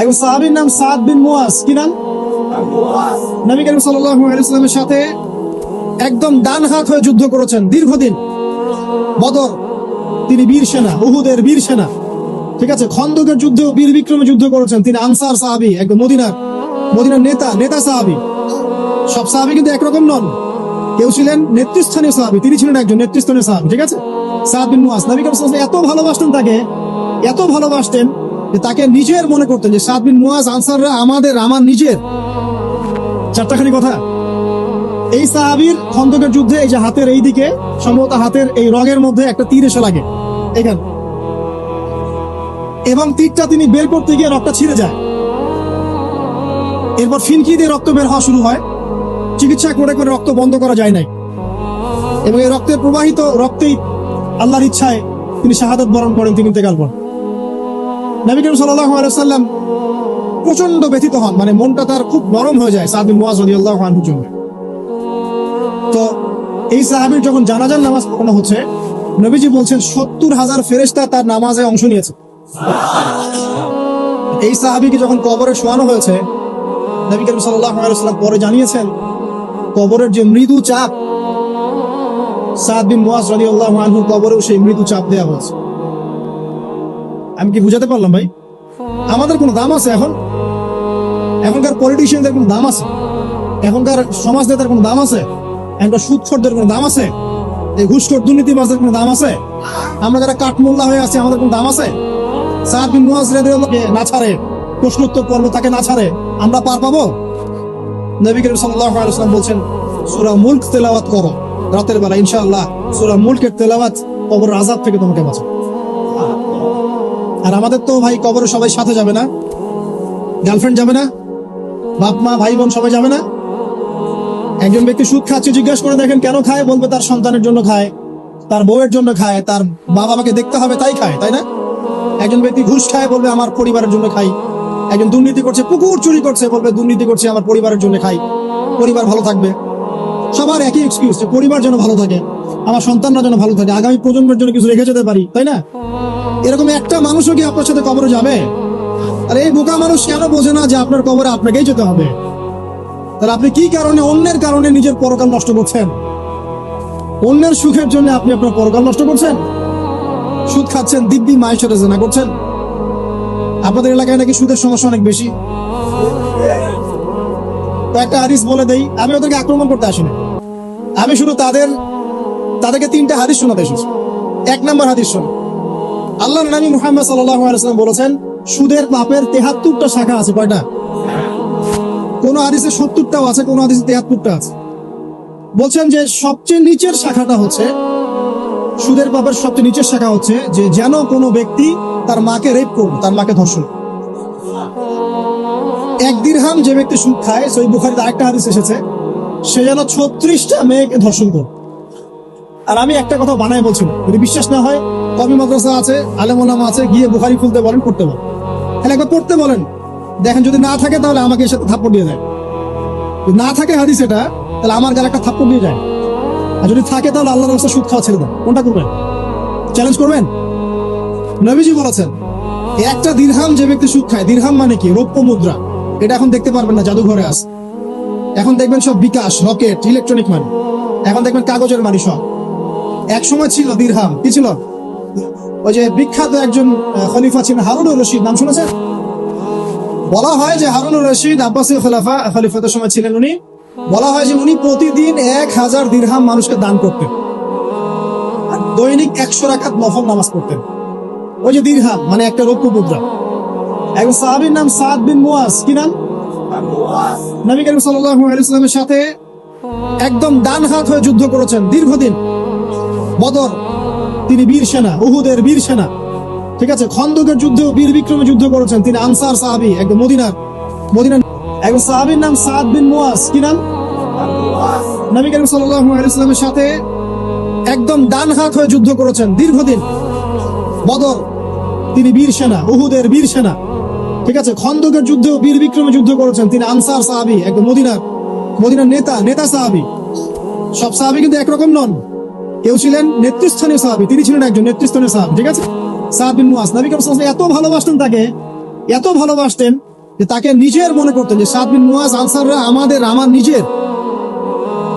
এক নাম সাদ বিন কি নাম? নবী করিম সাল্লাল্লাহু আলাইহি সাথে একদম ডান হাত হয়ে যুদ্ধ করেছেন দীর্ঘদিন। বদর, তিনি বীর সেনা, উহুদের বীর সেনা। ঠিক আছে খন্দকের যুদ্ধেও বীর বিক্রমে যুদ্ধ করেছেন তিনি আনসার সাহাবী, একদম মদিনার মদিনার নেতা নেতা সাহাবী। সব সাহাবী কিন্তু একরকম নন। কেউ ছিলেন নেতৃস্থানীয় সাহাবী, তিনি ছিলেন একজন নেতৃস্থানীয় সাহাবী, ঠিক আছে? সাহাব বিন মুয়াজ, নবী ওয়াসাল্লাম এত ভালোবাসতেন তাকে, এত ভালোবাসতেন তাকে নিজের মনে করতেন যে সাদ বিন মুয়াজ আনসাররা আমাদের, আমার নিজের। চারটাখানি কথা। এই সাহাবীর খন্দকের যুদ্ধে এই যে হাতের এই দিকে, সম্ভবত হাতের এই রগের মধ্যে একটা তীর এসে লাগে। এখানে। এবং তীরটা তিনি বের করতে গিয়ে রক্তটা ছিঁড়ে যায়। এরপর ফিনকি দিয়ে রক্ত বের হওয়া শুরু হয়। চিকিৎসা করে করে রক্ত বন্ধ করা যায় নাই। এবং এই রক্তের প্রবাহিত রক্তেই আল্লাহর ইচ্ছায় তিনি শাহাদত বরণ করেন তিনি ইন্তেকাল করেন নবী করিম সাল্লাল্লাহু আলাইহি সাল্লাম প্রচণ্ড ব্যথিত হন। মানে মনটা তার খুব নরম হয়ে যায় সাদ বিন মুয়াজ রাদিয়াল্লাহু আনহুর জন্য। তো এই সাহাবীর যখন জানাজার নামাজ পড়ানো হচ্ছে, নবীজি বলছেন, সত্তর হাজার ফেরেশতা তার নামাজে অংশ নিয়েছে। এই সাহাবীকে যখন কবরে শোয়ানো হয়েছে, নবী করিম পরে জানিয়েছেন, কবরের যে মৃদু চাপ সাদ বিন মুয়াজ রাদিয়াল্লাহু আনহু কবরেও সেই মৃদু চাপ দেওয়া হয়েছে। আমি কি বুঝাতে পারলাম ভাই? আমাদের কোনো দাম আছে এখন? এখনকার পলিটিশিয়ানদের কোনো দাম আছে? এখনকার সমাজ নেতার কোনো দাম আছে? এখনকার সুদখোরদের কোনো দাম আছে? এই ঘুষখোর দুর্নীতিবাজদের কোনো দাম আছে? আমরা যারা কাঠমোল্লা হয়ে আছি, আমাদের কোনো দাম আছে? সাদ বিন মুয়াজ রাদিয়াল্লাহু না ছাড়ে? প্রশ্নোত্তর পর্ব তাকে না ছাড়ে? আমরা পার পাবো? নবী করিম সাল্লাল্লাহু আলাইহি ওয়াসাল্লাম বলছেন, সূরা মুলক তেলাওয়াত করো। রাতের বেলা ইনশাআল্লাহ সূরা মুলকের তেলাওয়াত কবর আযাব থেকে তোমাকে বাঁচাবে। আর আমাদের তো ভাই কবরে সবাই সাথে যাবে না। গার্লফ্রেন্ড যাবে না। বাপ, মা, ভাই, বোন সবাই যাবে না। একজন ব্যক্তি সুদ খাচ্ছে, জিজ্ঞাসা করে দেখেন কেন খায়, বলবে তার সন্তানের জন্য খায়, তার বউয়ের জন্য খায়, তার বাবা মাকে দেখতে হবে, তাই খায়, তাই না? একজন ব্যক্তি ঘুষ খায়, বলবে আমার পরিবারের জন্য খাই। একজন দুর্নীতি করছে পুকুর চুরি করছে, বলবে দুর্নীতি করছে, আমার পরিবারের জন্য খাই। পরিবার ভালো থাকবে। সবার একই এক্সকিউজ পরিবার যেন ভালো থাকে, আমার সন্তানরা যেন ভালো থাকে। আগামী প্রজন্মের জন্য কিছু রেখে যেতে পারি, তাই না? এরকম একটা মানুষও কি আপনার সাথে কবরে যাবে? আর এই বোকা মানুষ কেন বোঝে না যে আপনার কবরে আপনাকেই যেতে হবে? তাহলে আপনি কি কারণে অন্যের কারণে নিজের পরকাল নষ্ট করছেন? অন্যের সুখের জন্য আপনি আপনার পরকাল নষ্ট করছেন? সুদ খাচ্ছেন, দিব্যি মায়ের সাথে জেনা করছেন? আপনাদের এলাকায় নাকি সুদের সমস্যা অনেক বেশি? তো একটা হাদিস বলে দেই, আমি ওদেরকে আক্রমণ করতে আসিনি। আমি শুধু তাদের, তাদেরকে তিনটা হাদিস শোনাতে এসেছি। এক নম্বর হাদিস শোনো। আল্লাহ নবী মুহাম্মদ ওয়াসাল্লাম বলেছেন, সুদের পাপের 73টা শাখা আছে, কয়টা? কোন হাদিসে 70টাও আছে, কোন হাদিসে 73টা আছে। বলছেন যে সবচেয়ে নিচের শাখাটা হচ্ছে, সুদের পাপের সবচেয়ে নিচের শাখা হচ্ছে যে যেন কোনো ব্যক্তি তার মাকে রেপ করবে, তার মাকে ধর্ষণ এক দিরহাম যে ব্যক্তি সুদ খায়, সেই বুখারিতে আরেকটা হাদিস এসেছে, সে যেন ছত্রিশটা মেয়েকে ধর্ষণ করবে। আর আমি একটা কথা বানায় বলছি, যদি বিশ্বাস না হয় কবি মাদ্রাসা আছে, আলেমোলামা আছে, গিয়ে বুখারি খুলতে বলেন পড়তে বলেন। তাহলে একবার পড়তে বলেন। দেখেন, যদি না থাকে তাহলে আমাকে এর সাথে থাপ্পড় দিয়ে দেয়। না থাকে হাদিস এটা, তাহলে আমার গালে একটা থাপ্পড় দিয়ে যায়। আর যদি থাকে তাহলে আল্লাহর রাস্তা সুদ খাওয়া ছেড়ে দেন। কোনটা করবেন? চ্যালেঞ্জ করবেন? নবীজি বলেছেন, একটা দিরহাম যে ব্যক্তি সুদ খায়, দিরহাম মানে কি? রৌপ্য মুদ্রা। এটা এখন দেখতে পারবেন না, জাদুঘরে আস এখন দেখবেন সব বিকাশ, রকেট ইলেকট্রনিক মানি এখন দেখবেন কাগজের মানি সব। এক সময় ছিল দিরহাম, কি ছিল? ওই যে বিখ্যাত একজন খলিফা ছিলেন হারুনুর রশিদ নাম শুনেছেন? বলা হয় যে হারুনুর রশিদ আব্বাসী খলিফা খলিফাতের সময় ছিলেন উনি। বলা হয় যে উনি প্রতিদিন এক হাজার দিরহাম মানুষকে দান করতেন। আর দৈনিক একশো রাখাত নফল নামাজ পড়তেন। ওই যে দিরহাম মানে একটা রৌপ্য মুদ্রা। একজন সাহাবীর নাম সাদ বিন মুয়াজ কি নাম? নবী করিম সাল্লাল্লাহু আলাইহি সাথে একদম ডান হাত হয়ে যুদ্ধ করেছেন দীর্ঘদিন। বদর তিনি বীর সেনা, উহুদের বীর সেনা। ঠিক আছে? খন্দকের যুদ্ধেও বীর বিক্রমে যুদ্ধ করেছেন তিনি আনসার সাহাবী, একদম মদিনার মদিনার একজন সাহাবীর নাম সাদ বিন মুয়াজ। কি নাম? নবী করিম ওয়াসাল্লামের সাথে একদম ডান হাত হয়ে যুদ্ধ করেছেন দীর্ঘদিন। বদর, তিনি বীর সেনা, উহুদের বীর সেনা। ঠিক আছে? খন্দকের বীর বিক্রমে যুদ্ধ করেছেন তিনি আনসার সাহাবী, একদম মদিনার মদিনার নেতা নেতা সাহাবী। সব সাহাবী কিন্তু একরকম নন। কেউ ছিলেন নেতৃস্থানীয় সাহাবী, তিনি ছিলেন একজন নেতৃস্থানীয় সাহাবী, ঠিক আছে? এত ভালোবাসতেন তাকে, এত ভালোবাসতেন যে তাকে নিজের মনে করতেন যে সাদ বিন মুয়াজ আনসাররা আমাদের, আমার নিজের।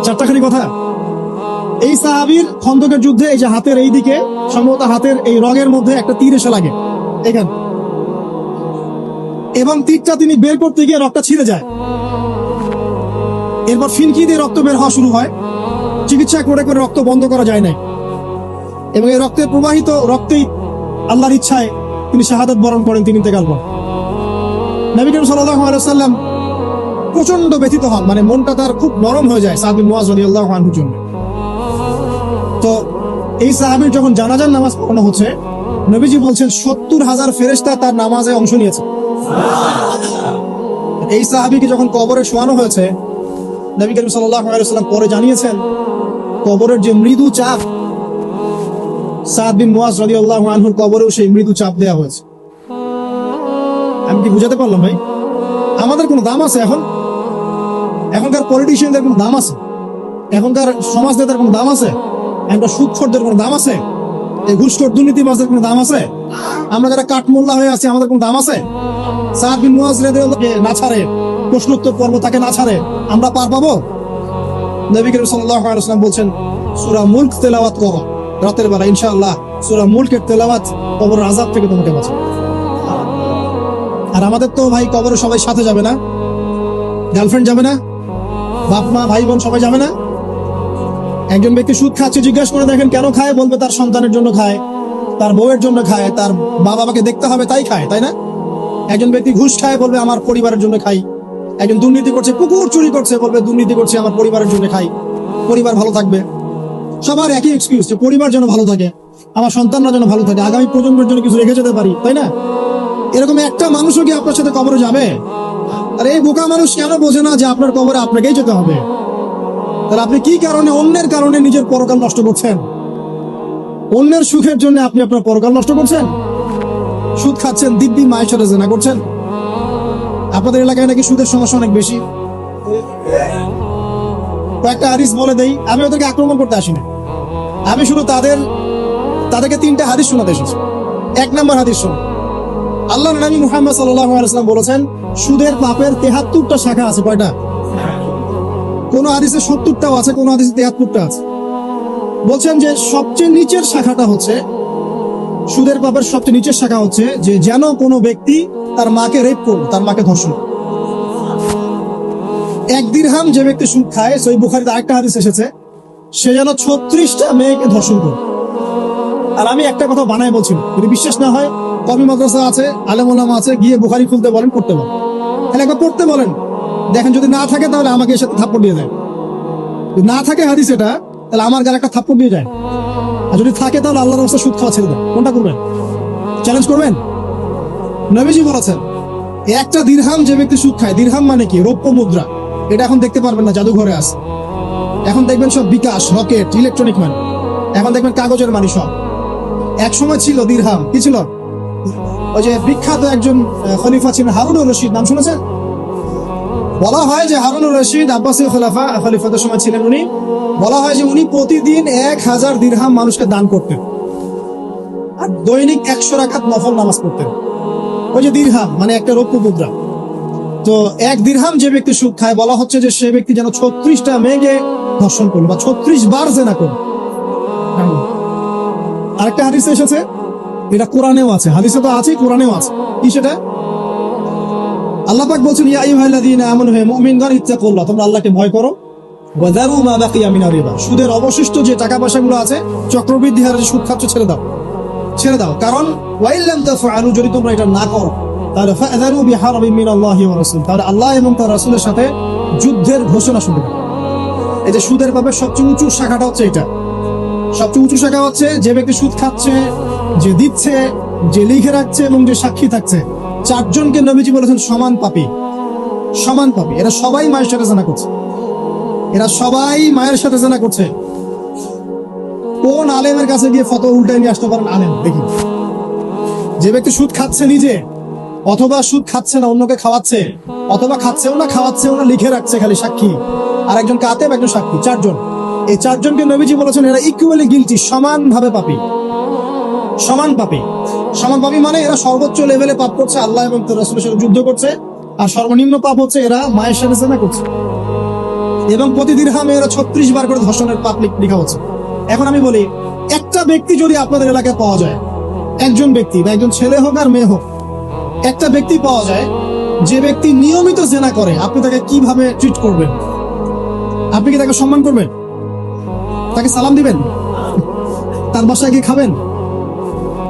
চারটাখানি কথা। এই সাহাবীর খন্দকের যুদ্ধে এই যে হাতের এই দিকে, সম্ভবত হাতের এই রঙের মধ্যে একটা তীর এসে লাগে, এখানে। এবং তীরটা তিনি বের করতে গিয়ে রক্তটা ছিঁড়ে যায়। এরপর ফিনকি দিয়ে রক্ত বের হওয়া শুরু হয়। চিকিৎসা করে করে রক্ত বন্ধ করা যায় নাই। এবং এই রক্তে প্রবাহিত রক্তেই আল্লাহর ইচ্ছায় তিনি শাহাদত বরণ করেন, তিনি ইন্তেকাল করেন। নবী করিম সাল্লাল্লাহু আলাইহি সাল্লাম প্রচণ্ড ব্যথিত হন মানে মনটা তার খুব নরম হয়ে যায় সাহাবী মুয়াজ রাদিয়াল্লাহু আনহুর জন্য। তো এই সাহাবীর যখন জানাজার নামাজ পড়ানো হচ্ছে, নবীজি বলছেন, সত্তর হাজার ফেরেশতা তার নামাজে অংশ নিয়েছে। এই সাহাবীকে যখন কবরে শোয়ানো হয়েছে নবী করিম সাল্লাম পরে জানিয়েছেন, কবরের যে মৃদু চাপ, সাদ বিন মুয়াজ রাদিয়াল্লাহু আনহুর কবরেও সেই মৃদু চাপ দেওয়া হয়েছে। আমি কি বুঝাতে পারলাম ভাই? আমাদের কোনো দাম আছে এখন? এখনকার পলিটিশিয়ানদের কোনো দাম আছে? এখনকার সমাজ নেতার কোনো দাম আছে? এখনকার সুদখোরদের কোনো দাম আছে? এই ঘুষখোর দুর্নীতিবাজদের কোনো দাম আছে? আমরা যারা কাঠমোল্লা হয়ে আছি, আমাদের কোনো দাম আছে? সাদ বিন মুয়াজ রাদিয়াল্লাহু কে না ছাড়ে? প্রশ্নোত্তর পর্ব তাকে না ছাড়ে, আমরা পার পাবো? নবী করিম ওয়াসাল্লাম বলছেন, সূরা মুলক তেলাওয়াত করো। রাতের বেলা, ইনশাআল্লাহ, সূরা মুলকের তেলাওয়াত কবর আযাব থেকে তোমাকে বাঁচাবে। আর আমাদের তো ভাই কবরে সবাই সাথে যাবে না। গার্লফ্রেন্ড যাবে না। বাপ, মা, ভাই, বোন সবাই যাবে না। একজন ব্যক্তি সুদ খাচ্ছে, জিজ্ঞাসা করে দেখেন কেন খায়? বলবে তার সন্তানের জন্য খায়, তার বউয়ের জন্য খায়, তার বাবা মাকে দেখতে হবে, তাই খায়, তাই না? একজন ব্যক্তি ঘুষ খায়, বলবে আমার পরিবারের জন্য খাই। একজন দুর্নীতি করছে, কুকুর চুরি করছে, বলবে, দুর্নীতি করছে, আমার পরিবারের জন্য খাই। পরিবার ভালো থাকবে। সবার একই এক্সকিউজ যে পরিবার যেন ভালো থাকে, আমার সন্তানরা যেন ভালো থাকে। আগামী প্রজন্মের জন্য কিছু রেখে যেতে পারি, তাই না? এরকম একটা মানুষও কি আপনার সাথে কবরে যাবে? আর, এই বোকা মানুষ কেন বোঝে না যে আপনার কবরে আপনাকেই যেতে হবে? তাহলে আপনি কি কারণে, অন্যের কারণে নিজের পরকাল নষ্ট করছেন? অন্যের সুখের জন্য আপনি আপনার পরকাল নষ্ট করছেন? সুদ খাচ্ছেন, দিব্যি মায়ের সাথে জেনা করছেন? আপনাদের এলাকায় নাকি সুদের সমস্যা অনেক বেশি। কয়েকটা হাদিস বলে দেই, আমি ওদেরকে আক্রমণ করতে আসি না আমি শুধু তাদের, তাদেরকে তিনটা হাদিস শোনাতে এসেছি। এক নম্বর হাদিস শুন। আল্লাহ নবী মুহাম্মদ সাল্লাল্লাহু আলাইহি ওয়াসাল্লাম বলেছেন, সুদের পাপের 73টা শাখা আছে, কয়টা? কোন হাদিসে 70টাও আছে, কোন হাদিসে 73টা আছে। বলছেন যে সবচেয়ে নিচের শাখাটা হচ্ছে সুদের পাপের সবচেয়ে নিচের শাখা হচ্ছে যে যেন কোনো ব্যক্তি তার মাকে রেপ করল তার মাকে ধর্ষণ। এক দিরহাম যে ব্যক্তি সুদ খায়, সই বুখারিতে আরেকটা হাদিস এসেছে, সে যেন ছত্রিশটা মেয়েকে ধর্ষণ করবে। আর আমি একটা কথা বানায় বলছি, যদি বিশ্বাস না হয়, কবি মাদ্রাসা আছে আলেমুলামা আছে, গিয়ে বুখারি খুলতে বলেন, পড়তে বলেন। তাহলে একবার পড়তে বলেন। দেখেন, যদি না থাকে, তাহলে আমাকে এসে থাপ্পড় দিয়ে দেয় না থাকে হাদিস এটা, তাহলে আমার গালে একটা থাপ্পড় দিয়ে যায়। আর যদি থাকে তাহলে আল্লাহর রাস্তা সুদ খাওয়া ছেড়ে দেন। কোনটা করবেন? চ্যালেঞ্জ করবেন? নবীজি বলেছেন, একটা দিরহাম যে ব্যক্তি সুদ খায়, দিরহাম মানে কি? রৌপ্য মুদ্রা। এটা এখন দেখতে পারবেন না, জাদুঘরে আছে। এখন দেখবেন সব বিকাশ, রকেট ইলেকট্রনিক মানি এখন দেখবেন কাগজের মানি সব। এক সময় ছিল দিরহাম, কি ছিল? ওই যে বিখ্যাত একজন খলিফা ছিলেন, হারুনুর রশিদ, নাম শুনেছেন? বলা হয় যে হারুনুর রশিদ আব্বাসী খলিফা খলিফাতের সময় ছিলেন উনি। বলা হয় যে উনি প্রতিদিন এক হাজার দিরহাম মানুষকে দান করতেন। আর দৈনিক একশো রাখাত নফল নামাজ পড়তেন। ওই যে দিরহাম মানে একটা রৌপ্য মুদ্রা। তো এক দিরহাম যে ব্যক্তি সুখ খায়, বলা হচ্ছে যে সে ব্যক্তি যেন ছত্রিশটা মেয়েকে ধর্ষণ করল বা ছত্রিশ বার জেনা করল। আরেকটা হাদিস এসেছে, এটা কোরআনেও আছে, হাদিসে তো আছে কোরআনেও আছে। কি সেটা? আল্লাহ বলছেন তোমরা আল্লাহকে ভয় করো। সুদের অবশিষ্ট যে টাকা পয়সাগুলো আছে, চক্রবৃদ্ধি হারে সুদ খাচ্ছ, ছেড়ে দাও। ছেড়ে দাও। কারণ যদি তোমরা এটা না করো আল্লাহ এবং সাথে যুদ্ধের ঘোষণা এই যে সুদের সবচেয়ে উঁচু শাখাটা হচ্ছে এটা। সবচেয়ে উঁচু শাখা হচ্ছে যে ব্যক্তি সুদ খাচ্ছে, যে দিচ্ছে, যে লিখে রাখছে এবং যে সাক্ষী থাকছে। চারজনকে নবীজি বলেছেন সমান পাপী। সমান পাপী। এরা সবাই মায়ের সাথে জানা করছে। এরা সবাই মায়ের সাথে জানা করছে। কোন আলেমের কাছে গিয়ে ফটো উল্টে নিয়ে আসতে পারেন আলেম? দেখি। যে ব্যক্তি সুদ খাচ্ছে নিজে, অথবা সুদ খাচ্ছে না, অন্যকে খাওয়াচ্ছে, অথবা খাচ্ছেও না, খাওয়াচ্ছেও না, লিখে রাখছে খালি সাক্ষী। আর একজন কাতেব, একজন সাক্ষী, চারজন। এই চারজনকে নবীজি বলেছেন এরা ইকুয়ালি গিলটি সমান ভাবে পাপি। সমান পাপী। সমান পাপী মানে এরা সর্বোচ্চ লেভেলে পাপ করছে, আল্লাহ এবং তার সাথে যুদ্ধ করছে, আর সর্বনিম্ন পাপ হচ্ছে এরা মায়ের সাথে সেনা করছে। এবং প্রতি দিরহামে এরা ছত্রিশ বার করে ধর্ষণের পাপ লেখা হচ্ছে। এখন আমি বলি, একটা ব্যক্তি যদি আপনাদের এলাকায় পাওয়া যায়, একজন ব্যক্তি, বা একজন ছেলে হোক আর মেয়ে হোক, একটা ব্যক্তি পাওয়া যায়, যে ব্যক্তি নিয়মিত জেনা করে, আপনি তাকে কীভাবে ট্রিট করবেন? আপনি কি তাকে সম্মান করবেন? তাকে সালাম দিবেন? তার বাসায় গিয়ে খাবেন?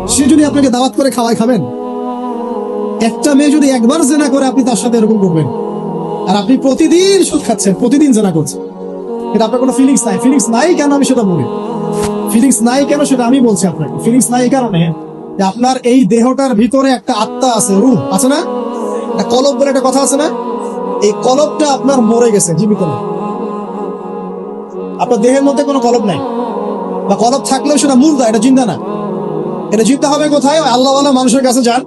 সে যদি আপনাকে দাওয়াত করে খাওয়াই খাবেন। একটা মেয়ে যদি একবার জেনা করে, আপনি তার সাথে এরকম করবেন। আর আপনি প্রতিদিন সুদ খাচ্ছেন, প্রতিদিন জেনা করছেন। কিন্তু আপনার কোনো ফিলিংস নাই। ফিলিংস নাই কেন আমি সেটা বলি ফিলিংস নাই কেন সেটা আমি বলছি আপনাকে। ফিলিংস নাই এই কারণে আপনার এই দেহটার ভিতরে একটা আত্মা আছে, রুহ, আছে না? কলব বলে একটা কথা আছে না? এই কলবটা আপনার মরে গেছে জীবিত না আপনার দেহের মধ্যে কোনো কলব নাই। বা কলব থাকলেও সেটা মুর্দা এটা চিন্তা না। এটা জিততে হবে কোথায়? আল্লাহ মানুষের কাছে যান।